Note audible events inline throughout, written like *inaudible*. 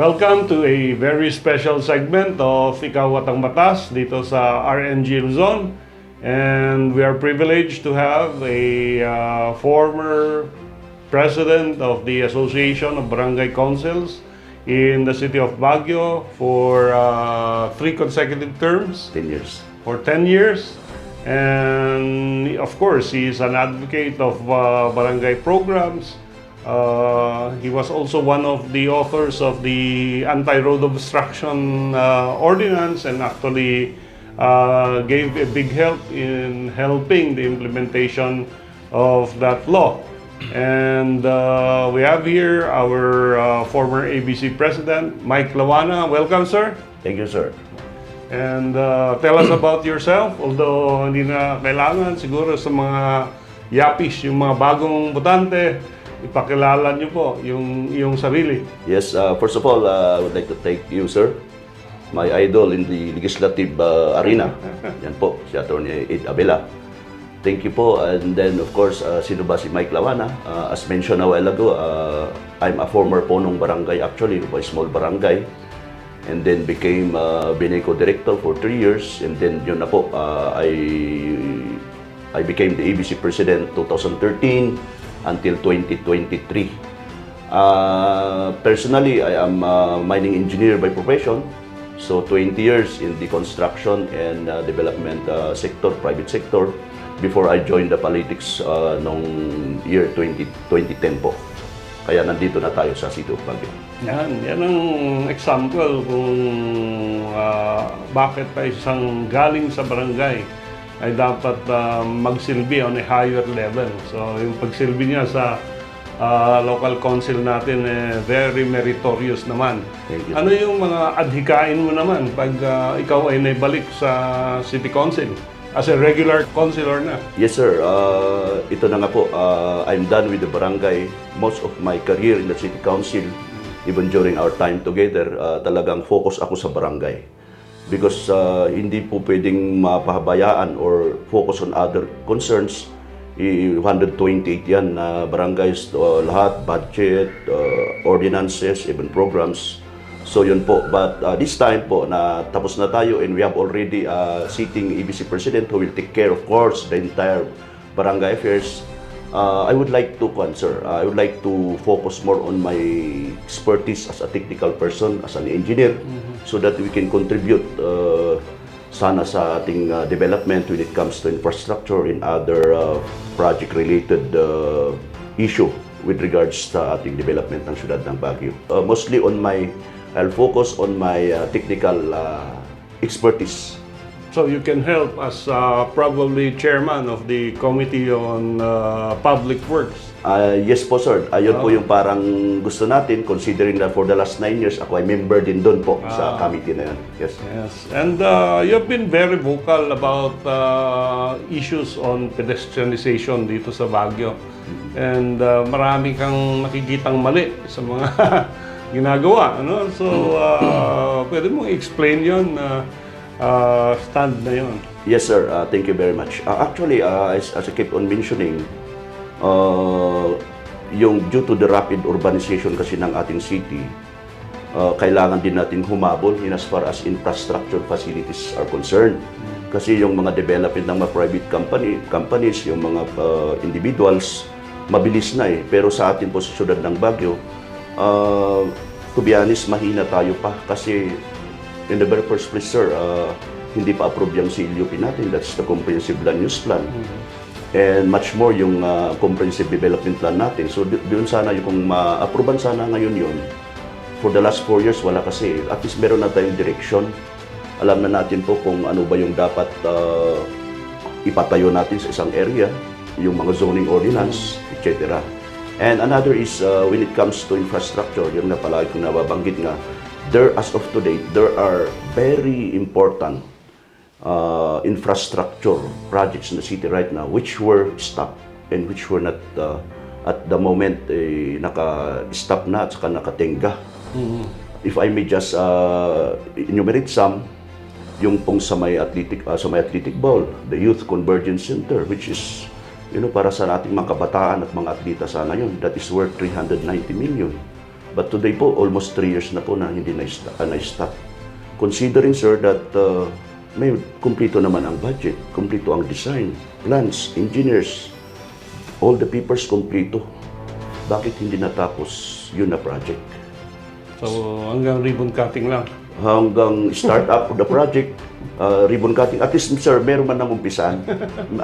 Welcome to a very special segment of Ikaw at ang Batas dito sa RNG Luzon. And we are privileged to have a uh, former president of the Association of Barangay Councils in the city of Baguio for uh, three consecutive terms 10 years. for 10 years. And of course, he is an advocate of uh, barangay programs. Uh, he was also one of the authors of the anti-road obstruction uh, ordinance and actually uh, gave a big help in helping the implementation of that law. And uh, we have here our uh, former ABC president, Mike Lawana. Welcome, sir. Thank you, sir. And uh, tell us about yourself, although hindi na kailangan siguro sa mga yapis, yung mga bagong botante, ipakilala niyo po yung yung sarili. Yes, uh, first of all, uh, I would like to thank you, sir. My idol in the legislative uh, arena. *laughs* Yan po, si Atty. Ed Abela. Thank you po. And then, of course, uh, sino ba si Mike Lawana? Uh, as mentioned a while ago, uh, I'm a former ponong barangay actually, a small barangay. And then became uh, Bineco director for three years. And then yun na po, uh, I, I became the ABC president 2013 until 2023. Uh, personally, I am a mining engineer by profession. So 20 years in the construction and uh, development uh, sector, private sector, before I joined the politics uh, nung year 20, 2010 po. Kaya nandito na tayo sa City of Baguio. Yan, yan ang example kung uh, bakit pa isang galing sa barangay ay dapat uh, magsilbi on a higher level. So yung pagsilbi niya sa uh, local council natin eh, very meritorious naman. Ano yung mga adhikain mo naman pag uh, ikaw ay naibalik sa city council as a regular councilor na? Yes, sir. Uh, ito na nga po. Uh, I'm done with the barangay. Most of my career in the city council, even during our time together, uh, talagang focus ako sa barangay. Because uh, hindi po pwedeng mapahabayaan or focus on other concerns. I- 128 yan na barangays, uh, lahat, budget, uh, ordinances, even programs. So yun po. But uh, this time po na tapos na tayo and we have already a sitting EBC president who will take care of course the entire barangay affairs. Uh, I would like to answer. I would like to focus more on my expertise as a technical person, as an engineer, so that we can contribute uh, sana sa ating uh, development when it comes to infrastructure and other uh, project-related uh, issue with regards sa ating development ng syudad ng Baguio. Uh, mostly on my, I'll focus on my uh, technical uh, expertise. So you can help as uh, probably chairman of the Committee on uh, Public Works. Uh, yes po sir, ayun po yung parang gusto natin considering that for the last nine years ako ay member din doon po sa committee na yun. Yes. Yes, and uh, you've been very vocal about uh, issues on pedestrianization dito sa Baguio. And uh, marami kang nakikitang mali sa mga *laughs* ginagawa. Ano? So, uh, pwede mong explain yon na uh, stand na yon. Yes, sir. Uh, thank you very much. Uh, actually, uh, as, as I keep on mentioning, uh, yung due to the rapid urbanization kasi ng ating city, uh, kailangan din natin humabol in as far as infrastructure facilities are concerned. Kasi yung mga development ng mga private company, companies, yung mga uh, individuals, mabilis na eh. Pero sa atin po sa syudad ng Baguio, uh, to be honest, mahina tayo pa kasi in the very first place, sir, uh, hindi pa approve yung CLUP natin. That's the Comprehensive Land Use Plan. And much more yung uh, Comprehensive Development Plan natin. So, doon sana yung kung ma-approvean sana ngayon yun. For the last four years, wala kasi. At least meron na tayong direction. Alam na natin po kung ano ba yung dapat uh, ipatayo natin sa isang area, yung mga zoning ordinance, etc. And another is uh, when it comes to infrastructure, yung na palagi kong nababanggit nga, there as of today, there are very important uh, infrastructure projects in the city right now which were stopped and which were not uh, at the moment eh, naka-stop na at saka nakatenga. If I may just uh, enumerate some, yung pong sa may athletic uh, sa may athletic ball, the Youth Convergence Center which is you know para sa ating mga kabataan at mga atleta sana yun that is worth 390 million. But today po, almost 3 years na po na hindi na-stop. Uh, na-stop. Considering, sir, that uh, may kumplito naman ang budget, kumplito ang design, plans, engineers, all the papers kumplito. Bakit hindi natapos yun na project? So, hanggang ribbon cutting lang. hanggang start up of the project, uh, ribbon cutting. At least, sir, meron man nang umpisan.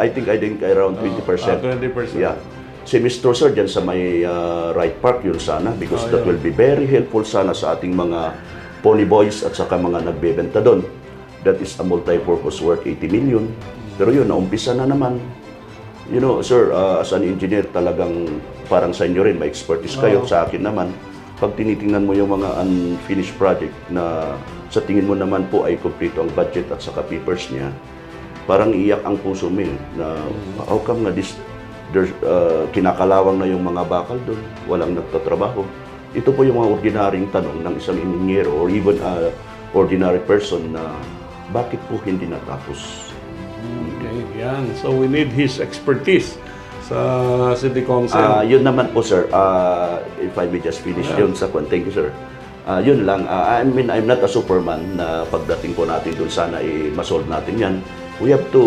I think, I think around 20%. Ah, 20%. Yeah. Si Mr. Sir, dyan sa may uh, right park yun sana because Oh, that yeah. will be very helpful sana sa ating mga pony boys at saka mga nagbebenta doon. That is a multi-purpose worth 80 million. Pero yun, naumpisa na naman. You know, sir, uh, as an engineer, talagang parang sa inyo rin, may expertise kayo. Oo. Sa akin naman, pag tinitingnan mo yung mga unfinished project na sa tingin mo naman po ay kompleto ang budget at saka papers niya, parang iyak ang puso mo eh, na how come na this, there's, uh, kinakalawang na yung mga bakal doon, walang nagtatrabaho. Ito po yung mga ordinaryong tanong ng isang engineer or even a ordinary person na bakit po hindi natapos? Okay, yan. So, we need his expertise sa City Council. Ah, yun naman po sir, Ah, if I may just finish Yeah. yun sa kwan. Thank you sir. Ah, yun lang, Ah, I mean, I'm not a superman na pagdating po natin dun sana i masolve natin yan. We have to,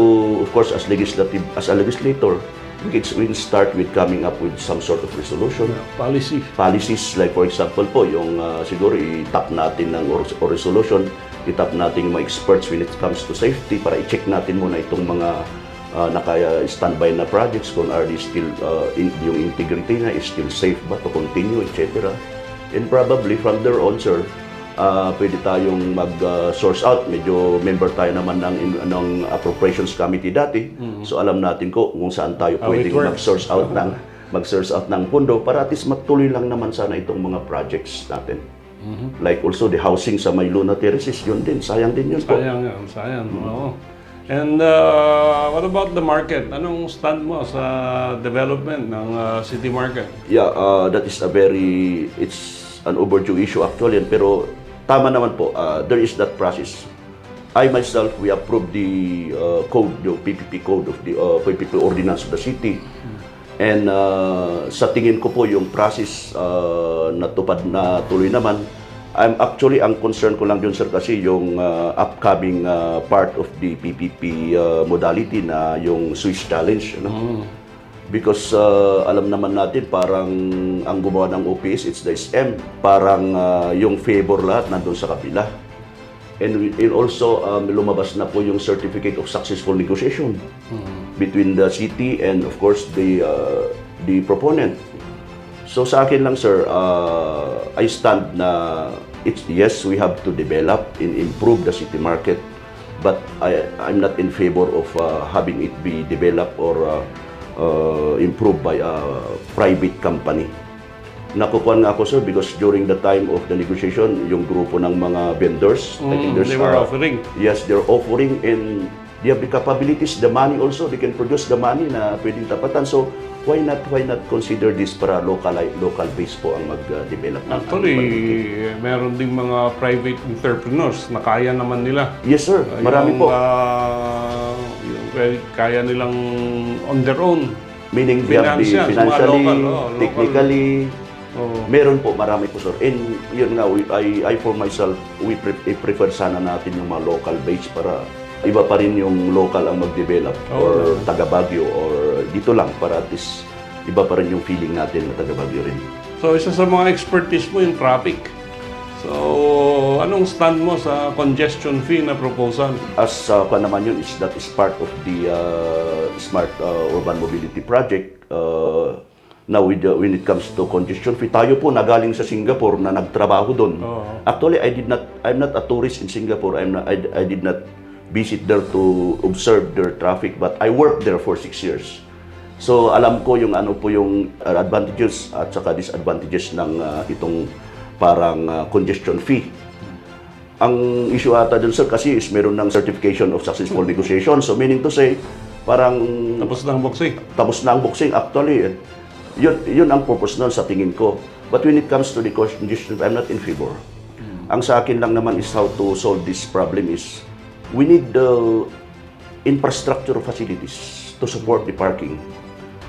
of course, as legislative, as a legislator, we can we can start with coming up with some sort of resolution. policy. Policies, like for example po, yung ah, siguro i-tap natin ng or, or resolution, i-tap natin yung mga experts when it comes to safety para i-check natin muna itong mga uh, naka-standby na projects kung are they still, uh, in, yung integrity na is still safe ba to continue, etc. And probably from there on, sir, uh, pwede tayong mag-source out. Medyo member tayo naman ng, in- ng appropriations committee dati. So alam natin ko kung saan tayo How pwedeng mag-source out *laughs* ng mag-source out ng pondo para at least matuloy lang naman sana itong mga projects natin. Like also the housing sa may Luna Terraces, yun din. Sayang din yun po. Sayang yan, sayang. Oo. And uh, what about the market? Anong stand mo sa development ng uh, city market? Yeah, uh, that is a very, it's an overdue issue actually. Pero tama naman po, uh, there is that process. I myself, we approved the uh, code, the PPP code of the uh, PPP ordinance of the city. And uh, sa tingin ko po yung process uh, natupad na tuloy naman. I'm actually ang concern ko lang dun sir kasi yung uh, upcoming uh, part of the PPP uh, modality na yung Swiss challenge ano? Because uh, alam naman natin parang ang gumawa ng OPS, it's the SM. Parang uh, yung favor lahat nandun sa kabila. And, we- and also um, lumabas na po yung certificate of successful negotiation between the city and of course the uh, the proponent. So sa akin lang sir, uh, I stand na it's yes we have to develop and improve the city market but I I'm not in favor of uh, having it be developed or uh, uh, improved by a private company. Nakukuha nga ako sir because during the time of the negotiation, yung grupo ng mga vendors, I think Mm, there's they were uh, offering. Yes, they're offering and they have the capabilities, the money also, they can produce the money na pwedeng tapatan. So, why not why not consider this para local local base po ang mag-develop ng Actually, meron ding mga private entrepreneurs na kaya naman nila. Yes sir, marami yung, po. yung kaya- kaya nilang on their own. Meaning they have the financial, mga financially, local, oh, local. technically, Oh, meron po, marami po sir. And yun nga, we, I, I for myself, we pre- I prefer sana natin yung mga local base para iba pa rin yung local ang mag-develop Oo or taga Baguio or dito lang para at least iba pa rin yung feeling natin na taga Baguio rin. So, isa sa mga expertise mo yung traffic. So, anong stand mo sa congestion fee na proposal? As uh, pa naman yun, is that is part of the uh, Smart uh, Urban Mobility Project. Uh, now, with, the- when it comes to congestion fee, tayo po nagaling sa Singapore na nagtrabaho doon. Oo. Actually, I did not, I'm not a tourist in Singapore. I'm not, I, I did not visit there to observe their traffic, but I worked there for six years. So, alam ko yung ano po yung uh, advantages at saka disadvantages ng uh, itong parang uh, congestion fee. Ang issue ata dun sir kasi is meron ng certification of successful negotiation. So meaning to say, parang Tapos ng boxing. tapos na ang boxing actually. eh. Yun, yun ang purpose nun sa tingin ko. But when it comes to the condition, I'm not in favor. Ang sa akin lang naman is how to solve this problem is we need the infrastructure facilities to support the parking.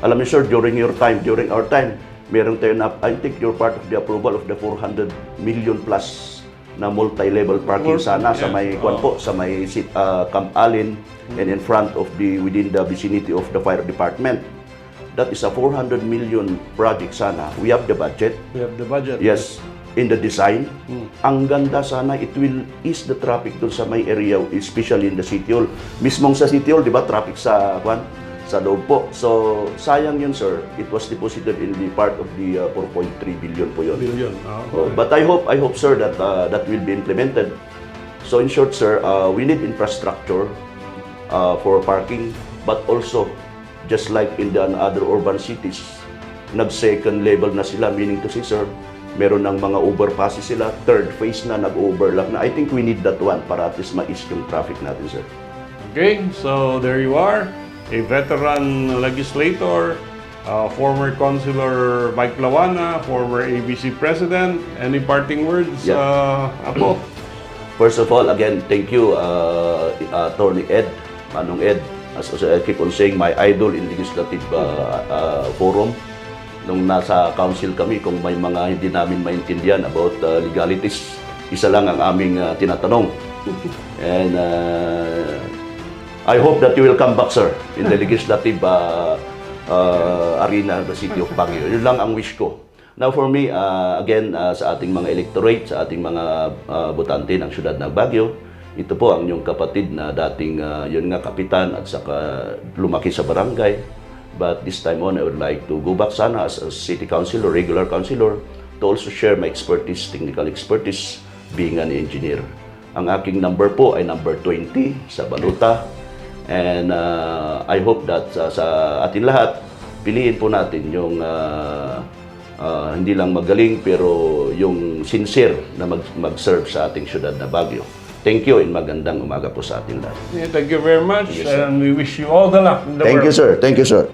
Alam niyo sir, during your time, during our time, meron tayo na, I think you're part of the approval of the 400 million plus na multi-level parking sana sa yeah. may kwan Oo. po, sa may ah, Camp Allen and in front of the, within the vicinity of the fire department. That is a 400 million project sana. We have the budget. We have the budget. Yes, in the design. Ang ganda sana, it will ease the traffic doon sa may area, especially in the City Hall. Mismong sa City Hall, di ba, traffic sa, kwan, sa loob po. So, sayang yun, sir. It was deposited in the part of the uh, 4.3 billion po yun. Billion. Ah, Oh, but I hope, I hope, sir, that uh, that will be implemented. So, in short, sir, uh, we need infrastructure uh, for parking, but also, just like in the other urban cities, nag-second level na sila, meaning to say, sir, meron ng mga overpasses sila, third phase na nag-overlap na. I think we need that one para at least ma-ease yung traffic natin, sir. Okay, so there you are, a veteran legislator, uh, former Councilor Mike Lawana, former ABC President. Any parting words, Yeah. uh, Apo? *clears throat* First of all, again, thank you, uh, Attorney Ed, Manong Ed. As, as I keep on saying, my idol in legislative uh, uh, forum. Nung nasa council kami, kung may mga hindi namin maintindihan about uh, legalities, isa lang ang aming uh, tinatanong. *laughs* And uh, I hope that you will come back, sir, in the legislative uh, uh, arena of the city of Baguio. Yun lang ang wish ko. Now for me, uh, again, uh, sa ating mga electorate, sa ating mga uh, botante ng syudad ng Baguio, ito po ang inyong kapatid na dating, uh, yun nga, kapitan at saka lumaki sa barangay. But this time on, I would like to go back sana as a city councilor, regular councilor, to also share my expertise, technical expertise, being an engineer. Ang aking number po ay number 20 sa Baluta. And uh, I hope that uh, sa atin lahat, piliin po natin yung uh, uh, hindi lang magaling pero yung sincere na mag- mag-serve sa ating syudad na Baguio. Thank you and magandang umaga po sa atin lahat. Yeah, thank you very much, Yes, sir. and we wish you all the luck in the Thank world. you, sir. Thank you, sir.